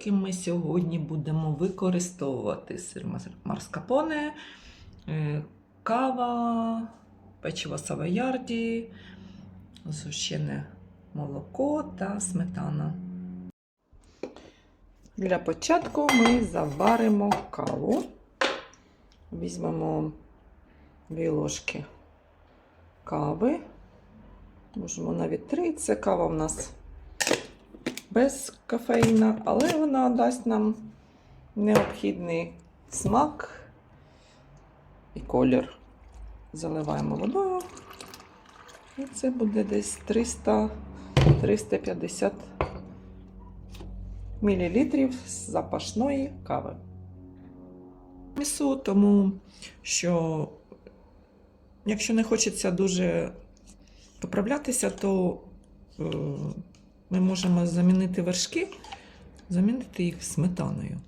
яким ми сьогодні будемо використовувати сир марскапоне, е, кава, печиво савоярді, зущене молоко та сметана. Для початку ми заваримо каву. Візьмемо дві ложки кави. Можемо навіть три. Це кава в нас без кофеїна, але вона дасть нам необхідний смак і колір. Заливаємо водою. І це буде десь 300-350 мл запашної кави. Місу, тому що якщо не хочеться дуже поправлятися, то е, ми можемо замінити вершки, замінити їх сметаною.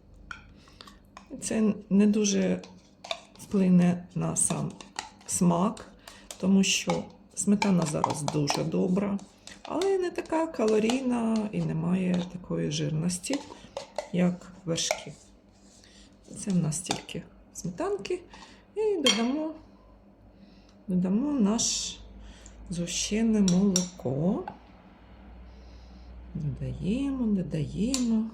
Це не дуже вплине на сам смак, тому що сметана зараз дуже добра, але не така калорійна і не має такої жирності, як вершки. Це в нас тільки сметанки. І додамо, додамо наш зущене молоко. Додаємо, додаємо.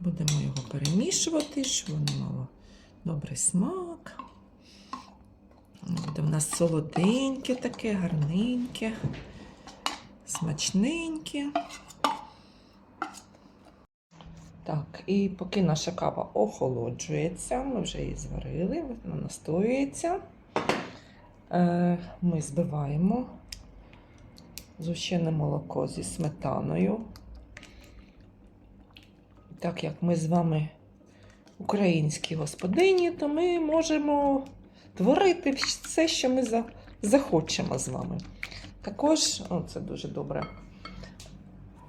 Будемо його перемішувати, щоб воно мало добрий смак. Буде в нас солоденьке таке, гарненьке, смачненьке. Так, і поки наша кава охолоджується, ми вже її зварили, вона настоюється. Е, Ми збиваємо зущене молоко зі сметаною. Так як ми з вами українські господині, то ми можемо творити все, що ми захочемо з вами. Також, о, це дуже добре.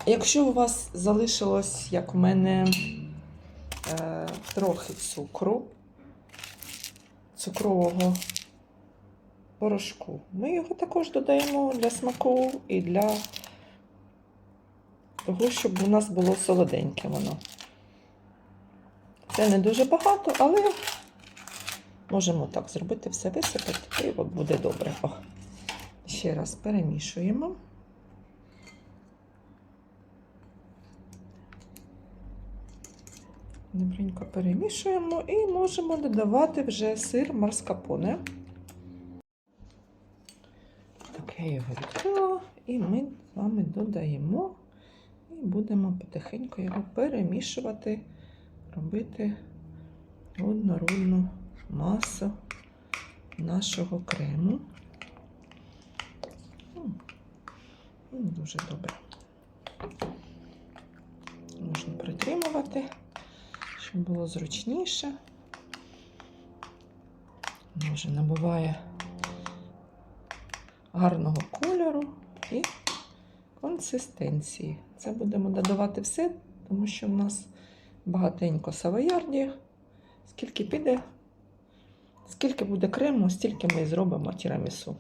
Якщо у вас залишилось, як у мене, е, трохи цукру, цукрового порошку, ми його також додаємо для смаку і для того, щоб у нас було солоденьке воно. Це не дуже багато, але можемо так зробити, все висипати, і от буде добре. О. Ще раз перемішуємо. Добренько перемішуємо і можемо додавати вже сир марскапоне. Так, я його і ми з вами додаємо і будемо потихеньку його перемішувати, робити однородну масу нашого крему. Дуже добре. Можна притримувати, щоб було зручніше. Вже набуває гарного кольору і консистенції. Це будемо додавати все, тому що в нас багатенько савоярді. Скільки піде, скільки буде крему, стільки ми зробимо тірамісу.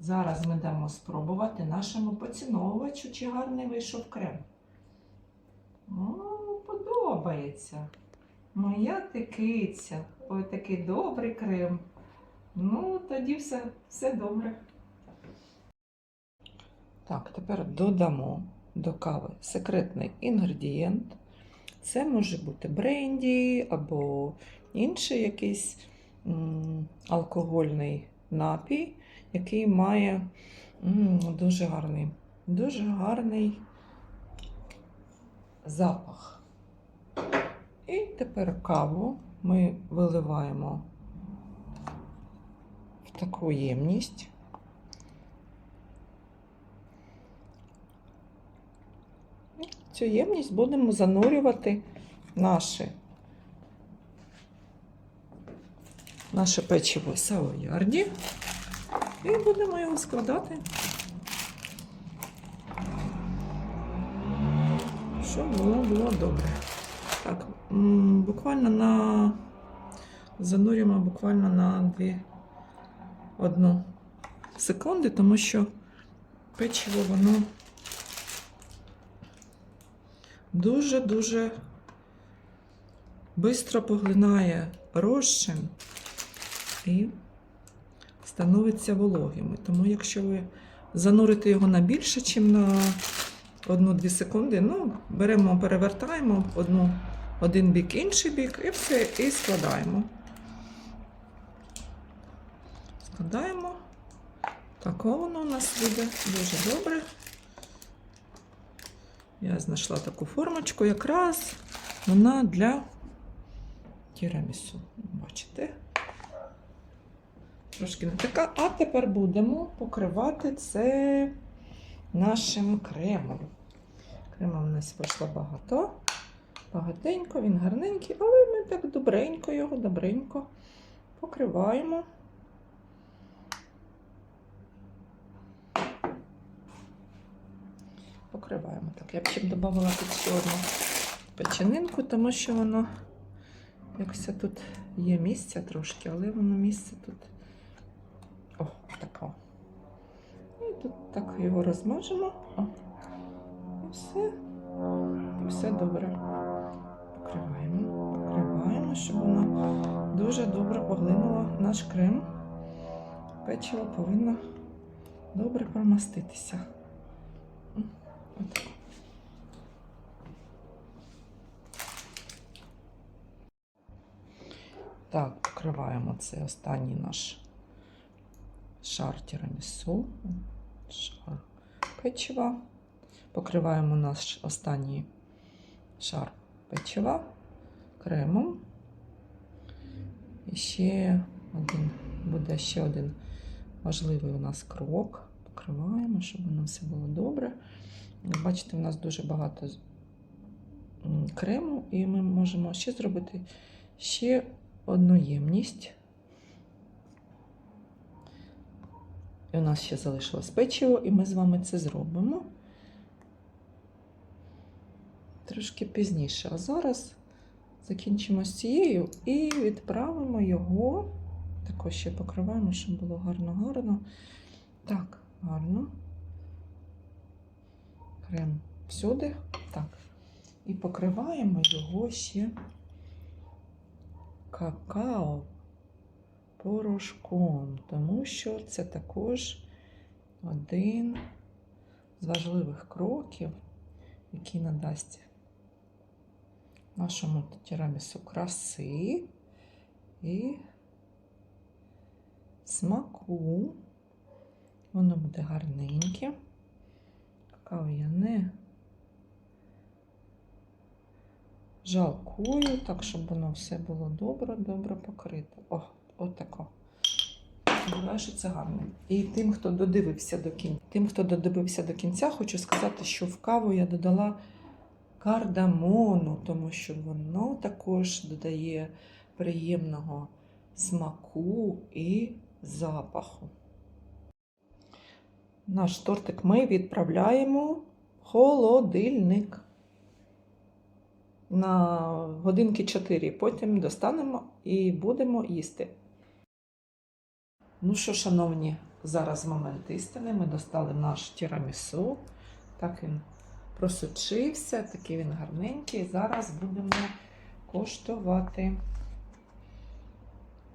Зараз ми дамо спробувати нашому поціновувачу, чи гарний вийшов крем. О, подобається. Моя ти киця. Ой, такий добрий крем. Ну, тоді все, все добре. Так, тепер додамо до кави секретний інгредієнт. Це може бути бренді або інший якийсь м, алкогольний напій, який має м, дуже гарний, дуже гарний запах. І тепер каву ми виливаємо в таку ємність. І цю ємність будемо занурювати наше, наше печиво савоярді і будемо його складати, щоб воно було добре. Буквально на занурюємо буквально на 2 одну секунди, тому що печиво воно дуже-дуже швидко поглинає розчин і становиться вологим. Тому якщо ви занурите його на більше, ніж на 1-2 секунди, ну, беремо, перевертаємо одну, один бік, інший бік, і все, і складаємо. Складаємо. Тако воно у нас вийде дуже добре. Я знайшла таку формочку, якраз вона для тірамісу. Бачите? Трошки не така. А тепер будемо покривати це нашим кремом. Крема в нас вийшло багато. Багатенько, він гарненький, але ми так добренько його, добренько покриваємо. Покриваємо так. Я б ще б додавала тут ще одну печенинку, тому що воно якось тут є місця трошки, але воно місце тут. О, тако. І тут так його розмажемо. О. І все. Все добре. Покриваємо. Покриваємо, щоб воно дуже добре поглинуло наш крем. Печиво повинно добре промаститися. Так, покриваємо цей останній наш шар тірамісу, шар печива. Покриваємо наш останній шар печива кремом. І ще один, буде ще один важливий у нас крок. Покриваємо, щоб воно все було добре. Бачите, у нас дуже багато крему, і ми можемо ще зробити ще одну ємність. І у нас ще залишилось печиво, і ми з вами це зробимо трошки пізніше. А зараз закінчимо з цією і відправимо його. Також ще покриваємо, щоб було гарно-гарно. Так, гарно. Крем всюди. Так. І покриваємо його ще какао порошком, тому що це також один з важливих кроків, який надасть нашому тірамісу краси і смаку. Воно буде гарненьке. Какао я не жалкую, так, щоб воно все було добре, добре покрите. О, отако. Сподіваюся, що це гарно. І тим, хто додивився до кінця, тим, хто додивився до кінця, хочу сказати, що в каву я додала кардамону, тому що воно також додає приємного смаку і запаху. Наш тортик ми відправляємо в холодильник на годинки 4. Потім достанемо і будемо їсти. Ну що, шановні, зараз момент істини. Ми достали наш тірамісу. Так він просочився, такий він гарненький. Зараз будемо коштувати.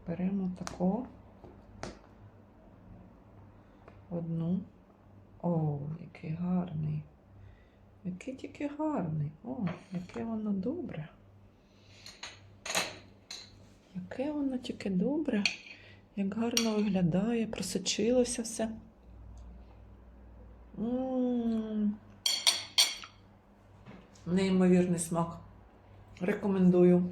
Беремо таку одну. О, який гарний. Який тільки гарний. О, яке воно добре. Яке воно тільки добре. Як гарно виглядає, просочилося все. М. Неймовірний смак. Рекомендую.